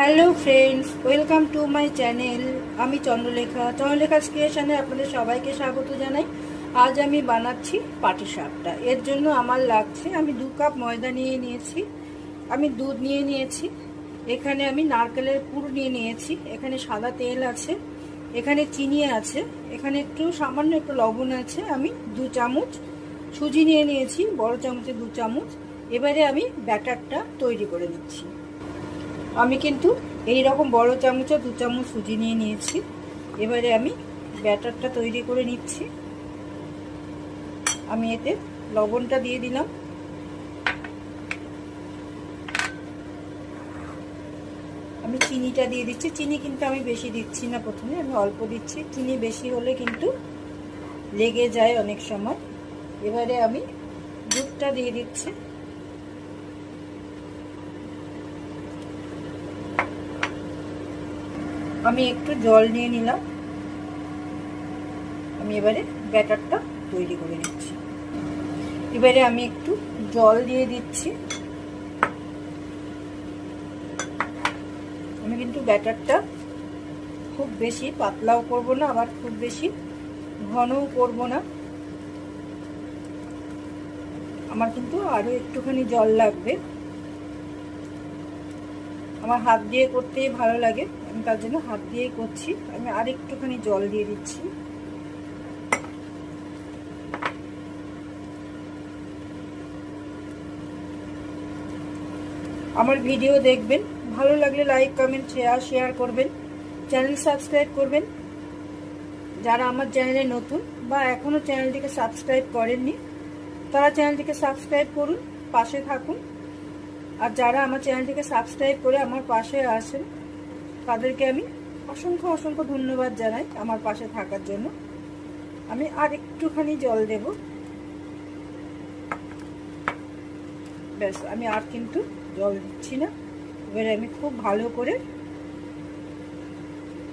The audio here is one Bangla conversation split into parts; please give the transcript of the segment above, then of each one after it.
Hello friends welcome to my channel আমি চন্দ্রলেখা। চন্দ্রলেখা ক্রিয়েশনে আপনাদের সবাইকে স্বাগত জানাই। আজ আমি বানাচ্ছি পাটিসাপটা। এর জন্য আমার লাগছে, আমি দু কাপ ময়দা নিয়ে নিয়েছি, আমি দুধ নিয়ে নিয়েছি, এখানে আমি নারকেলের পুর নিয়ে নিয়েছি, এখানে সাদা তেল আছে, এখানে চিনি আছে, এখানে একটু সামান্য একটু লবণ আছে, আমি দু চামচ সুজি নিয়ে নিয়েছি, বড় চামচে দু চামচ। এবারে আমি ব্যাটারটা তৈরি করে দিচ্ছি আমি কিন্তু এই রকম বড় চামচে দু চামচ সুজি নিয়ে নিয়েছি। এবারে আমি ব্যাটারটা তৈরি করে নিচ্ছি। আমি এতে লবণটা দিয়ে দিলাম। আমি চিনিটা দিয়ে দিচ্ছি। চিনি কিন্তু আমি বেশি দিচ্ছি না প্রথমে, আমি অল্প দিচ্ছি। চিনি বেশি হলে কিন্তু লেগে যায় অনেক সময়। এবারে আমি দুধটা দিয়ে দিচ্ছি। আমি একটু জল নিয়ে নিলাম। আমি এবারে ব্যাটারটা তৈরি করে নিচ্ছি। এবারে আমি একটু জল দিয়ে দিচ্ছি। আমি কিন্তু ব্যাটারটা খুব বেশি পাতলাও করব না, আবার খুব বেশি ঘনও করব না। আমার কিন্তু আরও একটুখানি জল লাগবে। আমার হাত দিয়ে করতেই ভালো লাগে। আমি তার জন্য হাত দিয়েই করছি। আমি আর একটুখানি জল দিয়ে দিচ্ছি। আমার ভিডিও দেখবেন। ভালো লাগলে লাইক, কমেন্ট, শেয়ার শেয়ার করবেন। চ্যানেল সাবস্ক্রাইব করবেন। যারা আমার চ্যানেলে নতুন বা এখনও চ্যানেলটিকে সাবস্ক্রাইব করেননি, তারা চ্যানেলটিকে সাবস্ক্রাইব করুন, পাশে থাকুন। আর যারা আমার চ্যানেলটিকে সাবস্ক্রাইব করে আমার পাশে আসেন তাদেরকে আমি অসংখ্য অসংখ্য ধন্যবাদ জানাই আমার পাশে থাকার জন্য। আমি আর একটুখানি জল দেব। ব্যাস, আমি আর কিন্তু জল দিচ্ছি না। এবারে আমি খুব ভালো করে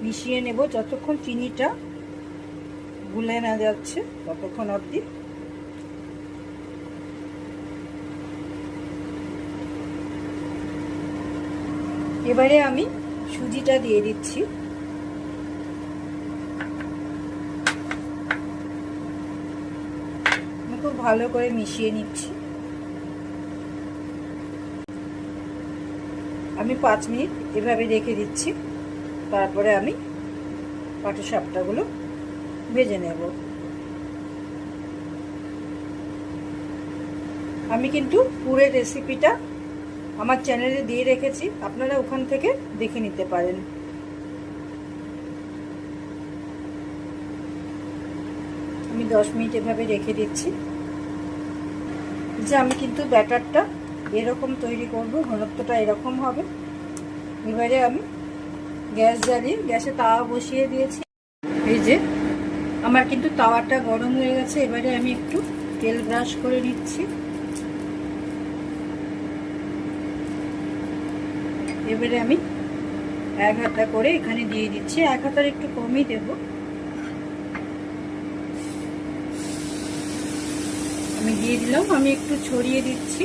মিশিয়ে নেব। যতক্ষণ চিনিটা গুলে না যাচ্ছে, ততক্ষণ অবধি। এবারে আমি সুজিটা দিয়ে দিচ্ছি। খুব ভালো করে মিশিয়ে নিচ্ছি। আমি পাঁচ মিনিট এভাবে রেখে দিচ্ছি। তারপরে আমি পাটি সাপটাগুলো ভেজে নেব। আমি কিন্তু পুরের রেসিপিটা আমার চ্যানেলে দিয়ে রেখেছি, আপনারা ওখান থেকে দেখে নিতে পারেন। আমি দশ মিনিট এভাবে রেখে দিচ্ছি। যে আমি কিন্তু ব্যাটারটা এরকম তৈরি করব, ঘনত্বটা এরকম হবে। এবারে আমি গ্যাস জ্বালিয়ে, গ্যাসে তাওয়া বসিয়ে দিয়েছি। এই যে, আমার কিন্তু তাওয়াটা গরম হয়ে গেছে, এবারে আমি একটু তেল ব্রাশ করে নিচ্ছি। এবারে আমি এক হাতা করে এখানে দিয়ে দিচ্ছি। এক হাতার একটু কমই দেব। আমি দিয়ে দিলাম, আমি একটু ছড়িয়ে দিচ্ছি।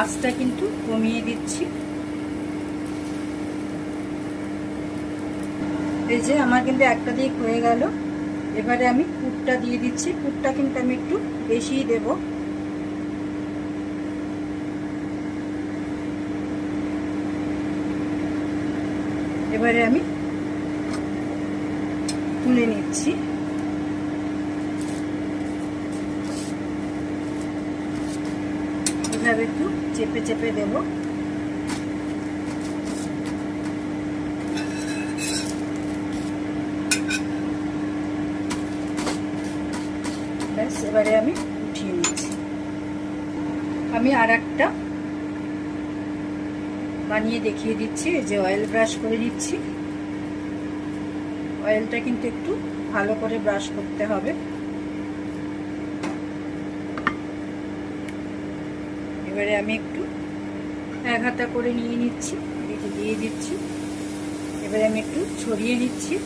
আঁচটা কিন্তু কমিয়ে দিচ্ছি। এই যে আমার কিন্তু একটা দিক হয়ে গেল। এবারে আমি পুরটা দিয়ে দিচ্ছি। পুরটা কিন্তু আমি একটু বেশিই দেবো। এবারে আমি তুলে নিচ্ছি। এভাবে একটু চেপে চেপে দেব। ব্যাস, এবারে আমি উঠিয়ে নিচ্ছি। আমি আর একটা বানিয়ে দেখিয়ে দিচ্ছি যে অয়েল ব্রাশ করে নিচ্ছি। অয়েলটা কিন্তু একটু ভালো করে ব্রাশ করতে হবে। এবারে আমি একটু এক করে নিয়ে নিচ্ছি এটি দিয়ে দিচ্ছি। এবারে আমি একটু ছড়িয়ে নিচ্ছি।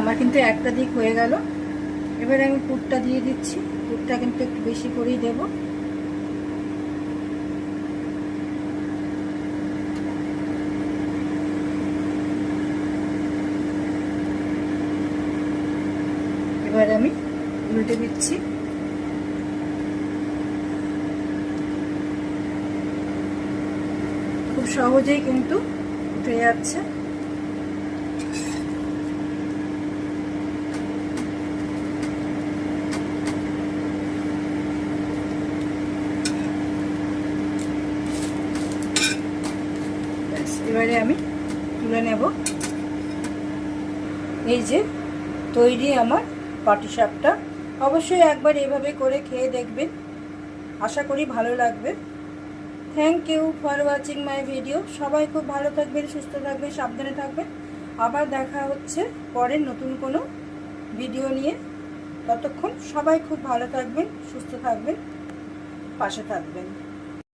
আমার কিন্তু একটা দিক হয়ে গেল। এবারে আমি পুরটা দিয়ে দিচ্ছি। পুরটা কিন্তু একটু বেশি করেই দেব। এবার আমি উল্টে দিচ্ছি। খুব সহজেই কিন্তু উঠে যাচ্ছে ব্যাস, এবারে আমি তুলে নেব। এই যে তৈরি আমার পাটিসাপটা অবশ্যই একবার এভাবে করে খেয়ে দেখবেন। আশা করি ভালো লাগবে। Thank you for watching my video সবাই খুব ভালো থাকবেন, সুস্থ থাকবেন, সাবধানে থাকবেন। আবার দেখা হচ্ছে পরের নতুন কোনো ভিডিও নিয়ে। ততক্ষণ সবাই খুব ভালো থাকবেন, সুস্থ থাকবেন, পাশে থাকবেন।